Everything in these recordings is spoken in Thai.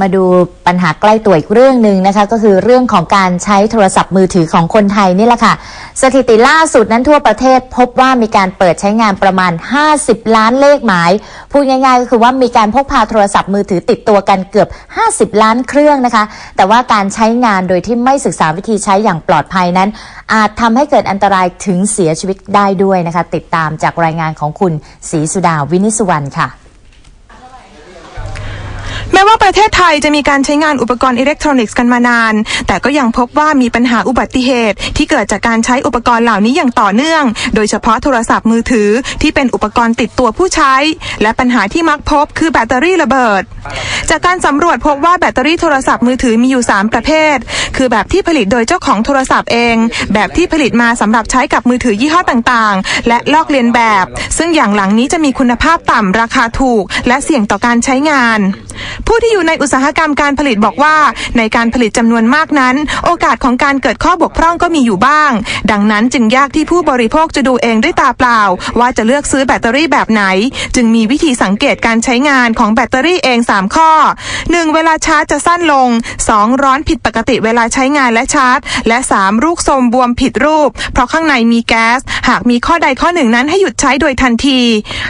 มาดูปัญหาใกล้ตัวอีกเรื่องหนึ่งนะคะ ก็คือเรื่องของการใช้โทรศัพท์มือถือของคนไทยนี่แหละค่ะ สถิติล่าสุดนั้นทั่วประเทศพบว่ามีการเปิดใช้งานประมาณ 50 ล้านเลขหมาย พูดง่ายๆก็คือว่ามีการพกพาโทรศัพท์มือถือติดตัวกันเกือบ 50 ล้านเครื่องนะคะ แต่ว่าการใช้งานโดยที่ไม่ศึกษาวิธีใช้อย่างปลอดภัยนั้น อาจทำให้เกิดอันตรายถึงเสียชีวิตได้ด้วยนะคะ ติดตามจากรายงานของคุณศรีสุดาวินิสุวรรณค่ะ แม้ว่าประเทศไทยจะมีการใช้งานอุปกรณ์อิเล็กทรอนิกส์กันมานาน แต่ก็ยังพบว่ามีปัญหาอุบัติเหตุ ที่เกิดจากการใช้อุปกรณ์เหล่านี้อย่างต่อเนื่อง โดยเฉพาะโทรศัพท์มือถือที่เป็นอุปกรณ์ติดตัวผู้ใช้ และปัญหาที่มักพบคือแบตเตอรี่ระเบิด จากการสำรวจพบว่าแบตเตอรี่โทรศัพท์มือถือมีอยู่ 3 ประเภท คือแบบที่ผลิตโดยเจ้าของโทรศัพท์เอง แบบที่ผลิตมาสำหรับใช้กับมือถือยี่ห้อต่างๆ และลอกเลียนแบบ ซึ่งอย่างหลังนี้จะมีคุณภาพต่ำราคาถูก และเสี่ยงต่อการใช้งาน ผู้ที่อยู่ในอุตสาหกรรมการผลิตบอกว่า ในการผลิตจำนวนมากนั้น โอกาสของการเกิดข้อบกพร่องก็มีอยู่บ้าง ดังนั้นจึงยากที่ผู้บริโภคจะดูเองด้วยตาเปล่า ว่าจะเลือกซื้อแบตเตอรี่แบบไหน จึงมีวิธีสังเกตการใช้งานของแบตเตอรี่เอง3 ข้อ 1. เวลาชาร์จจะสั้นลง 2. ร้อนผิดปกติเวลาใช้งานและชาร์จ และ 3. ลูกทรงบวมผิดรูป เพราะข้างในมีแก๊ส หากมีข้อใดข้อหนึ่งนั้นให้หยุดใช้โดยทันที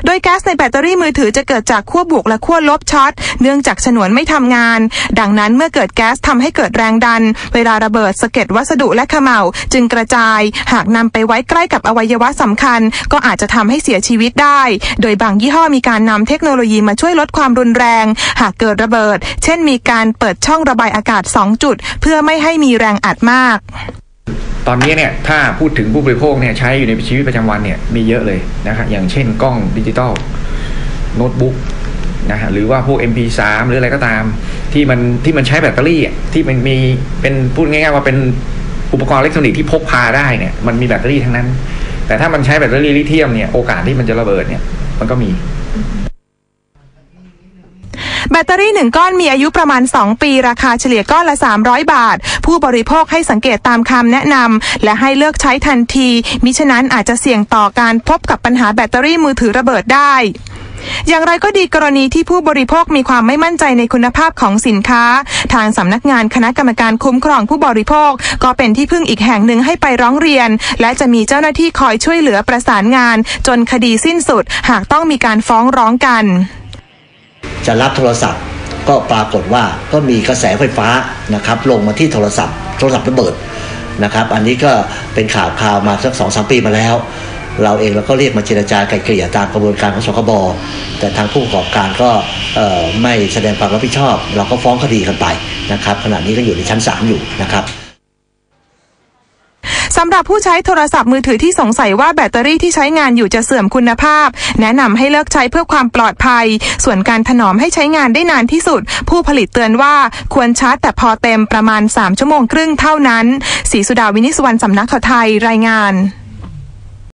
โดยแก๊สในแบตเตอรี่มือถือจะเกิดจากขั้วบวกและขั้วลบช็อต เนื่องจากฉนวนไม่ทำงาน ดังนั้นเมื่อเกิดแก๊สทำให้เกิดแรงดัน เวลาระเบิดสะเก็ดวัสดุและขม่าจึงกระจาย หากนำไปไว้ใกล้กับอวัยวะสำคัญ ก็อาจจะทำให้เสียชีวิตได้ โดยบางยี่ห้อมีการนำเทคโนโลยีมาช่วยลดความรุนแรงหากเกิดระเบิด เช่นมีการเปิดช่องระบายอากาศ 2 จุด เพื่อไม่ให้มีแรงอัดมากตอนนี้เนี่ยถ้าพูดถึงผู้บริโภคเนี่ยใช้อยู่ในชีวิตประจำวันเนี่ยมีเยอะเลยนะครับอย่างเช่นกล้องดิจิตอลโน้ตบุ๊กนะฮะหรือว่าพวก MP3 หรืออะไรก็ตาม ที่มันที่มันใช้แบตเตอรี่ที่มันมีเป็นพูดง่ายๆว่าเป็นอุปกรณ์อิเล็กทรอนิกส์ที่พกพาได้เนี่ยมันมีแบตเตอรี่ทั้งนั้น แต่ถ้ามันใช้แบตเตอรี่ลิเธียมเนี่ยโอกาสที่มันจะระเบิดเนี่ยมันก็มี แบตเตอรี่หนึ่งก้อนมีอายุประมาณ 2 ปีราคาเฉลี่ยก้อนละ 300 บาท ผู้บริโภคให้สังเกตตามคำแนะนำและให้เลือกใช้ทันที มิฉะนั้นอาจจะเสี่ยงต่อการพบกับปัญหาแบตเตอรี่มือถือระเบิดได้อย่างไรก็ดีกรณีที่ผู้บริโภคมีความไม่มั่นใจในคุณภาพของสินค้า ทางสำนักงานคณะกรรมการคุ้มครองผู้บริโภค ก็เป็นที่พึ่งอีกแห่งหนึ่งให้ไปร้องเรียน และจะมีเจ้าหน้าที่คอยช่วยเหลือประสานงาน จนคดีสิ้นสุด หากต้องมีการฟ้องร้องกัน จะรับโทรศัพท์ ก็ปรากฏว่าก็มีกระแสไฟฟ้านะครับลงมาที่โทรศัพท์ โทรศัพท์ระเบิดนะครับ อันนี้ก็เป็นข่าวข่าวมาสักสองสามปีมาแล้ว เราเองเราก็เรียกมาเจรจาไกลเกลี่ยตามกระบวนการของสคบแต่ทางผู้ประกอบการก็ไม่แสดงความรับผิดชอบ เราก็ฟ้องคดีกันไปนะครับขณะนี้ก็อยู่ในชั้นศาลอยู่นะครับ สำหรับผู้ใช้โทรศัพท์มือถือที่สงสัยว่าแบตเตอรี่ที่ใช้งานอยู่จะเสื่อมคุณภาพ แนะนำให้เลิกใช้เพื่อความปลอดภัย ส่วนการถนอมให้ใช้งานได้นานที่สุด ผู้ผลิตเตือนว่าควรชาร์จแต่พอเต็มประมาณ 3 ชั่วโมงครึ่งเท่านั้นศรีสุดาวินิสวรรณสำนักข่าวไทยรายงาน